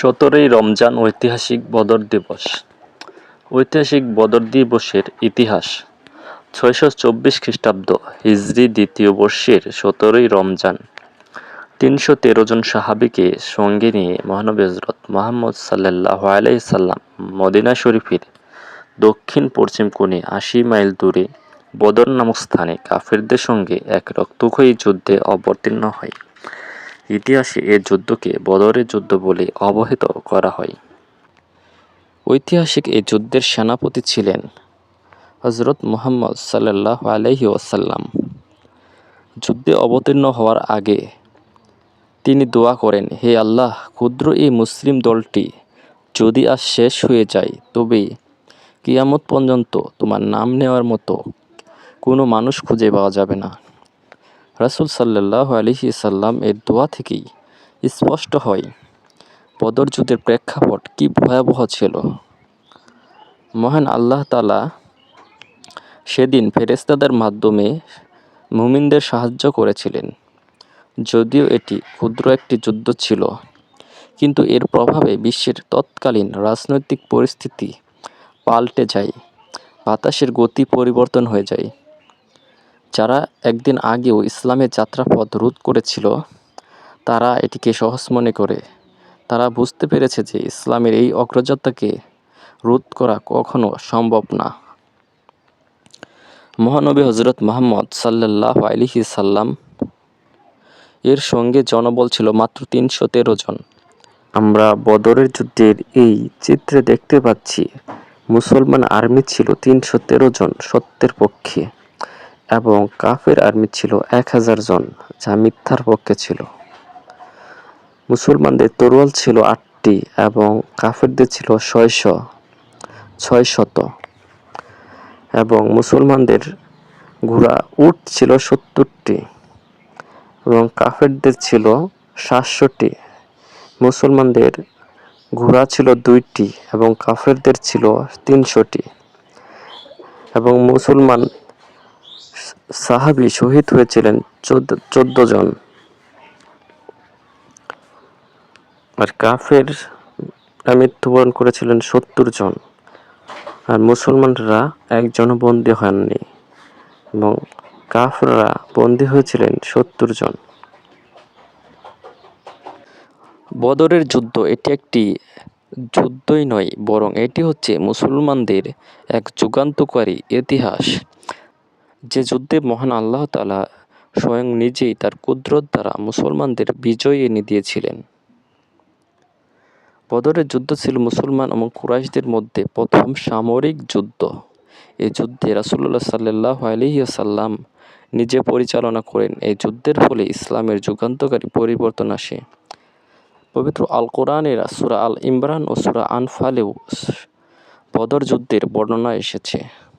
সতেরোই রমজান ঐতিহাসিক বদর দিবস। ঐতিহাসিক বদর দিবসের ইতিহাস, ছয়শো চব্বিশ খ্রিস্টাব্দ হিজরি দ্বিতীয় বর্ষের সতেরোই রমজান। তিনশো তেরো জন সাহাবিকে সঙ্গে নিয়ে মহানবী হজরত মোহাম্মদ সাল্লাহ আলাইসাল্লাম মদিনা শরীফের দক্ষিণ পশ্চিম কোণে আশি মাইল দূরে বদর নামক স্থানে কাফেরদের সঙ্গে এক রক্তক্ষয়ী যুদ্ধে অবতীর্ণ হয়। ইতিহাসে এ যুদ্ধকে বদরের যুদ্ধ বলে অবহিত করা হয়। ঐতিহাসিক এই যুদ্ধের সেনাপতি ছিলেন হজরত মুহাম্মদ সাল্লাহ আলহি ওসাল্লাম যুদ্ধে অবতীর্ণ হওয়ার আগে তিনি দোয়া করেন, হে আল্লাহ, ক্ষুদ্র এই মুসলিম দলটি যদি আজ শেষ হয়ে যায়, তবে কিয়ামত পর্যন্ত তোমার নাম নেওয়ার মতো কোনো মানুষ খুঁজে পাওয়া যাবে না। রাসুল সাল্লাহ আলহি সাল্লাম এর দোয়া থেকেই স্পষ্ট হয় বদর যুদ্ধের প্রেক্ষাপট কি ভয়াবহ ছিল। মহান আল্লাহ তালা সেদিন ফেরেস্তাদের মাধ্যমে মুমিনদের সাহায্য করেছিলেন। যদিও এটি ক্ষুদ্র একটি যুদ্ধ ছিল, কিন্তু এর প্রভাবে বিশ্বের তৎকালীন রাজনৈতিক পরিস্থিতি পাল্টে যায়, বাতাসের গতি পরিবর্তন হয়ে যায়। যারা একদিন আগেও ইসলামের যাত্রাপথ রোধ করেছিল, তারা এটিকে সহজ মনে করে। তারা বুঝতে পেরেছে যে ইসলামের এই অগ্রযাত্রাকে রোধ করা কখনো সম্ভব না। মহানবী হজরত মোহাম্মদ সাল্লাহ আলিহি সাল্লাম এর সঙ্গে জনবল ছিল মাত্র তিনশো তেরো জন। আমরা বদরের যুদ্ধের এই চিত্রে দেখতে পাচ্ছি, মুসলমান আর্মি ছিল তিনশো তেরো জন সত্যের পক্ষে। এবং কাফের আর্মি ছিল এক হাজার জন, যা মিথ্যার পক্ষে ছিল। মুসলমানদের তরোয়াল ছিল আটটি এবং কাফেরদের ছিল ছয়শো, ছয় শত। এবং মুসলমানদের ঘোড়া উট ছিল সত্তরটি এবং কাফেরদের ছিল সাতশোটি। মুসলমানদের ঘোড়া ছিল দুইটি এবং কাফেরদের ছিল তিনশোটি। এবং মুসলমান সাহাবি শহীদ হয়েছিলেন চোদ্দ জন। আর কাফের মৃত্যুবরণ করেছিলেন সত্তর জন। আর মুসলমানরা একজনও বন্দী হননি এবং কাফরা বন্দী হয়েছিলেন সত্তর জন। বদরের যুদ্ধ এটি একটি যুদ্ধই নয়, বরং এটি হচ্ছে মুসলমানদের এক যুগান্তকারী ইতিহাস। যে যুদ্ধে মহান আল্লাহ তালা স্বয়ং নিজেই তার কুদরত দ্বারা মুসলমানদের বিজয় এনে দিয়েছিলেন। বদরের যুদ্ধ ছিল মুসলমান এবং কুরাইশদের মধ্যে প্রথম সামরিক যুদ্ধ। এই যুদ্ধে রাসুল্লাহ সাল্লাহ আলহিসাল্লাম নিজে পরিচালনা করেন। এই যুদ্ধের ফলে ইসলামের যুগান্তকারী পরিবর্তন আসে। পবিত্র আল কোরআনের সুরা আল ইমরান ও সুরা আনফালেও বদর যুদ্ধের বর্ণনা এসেছে।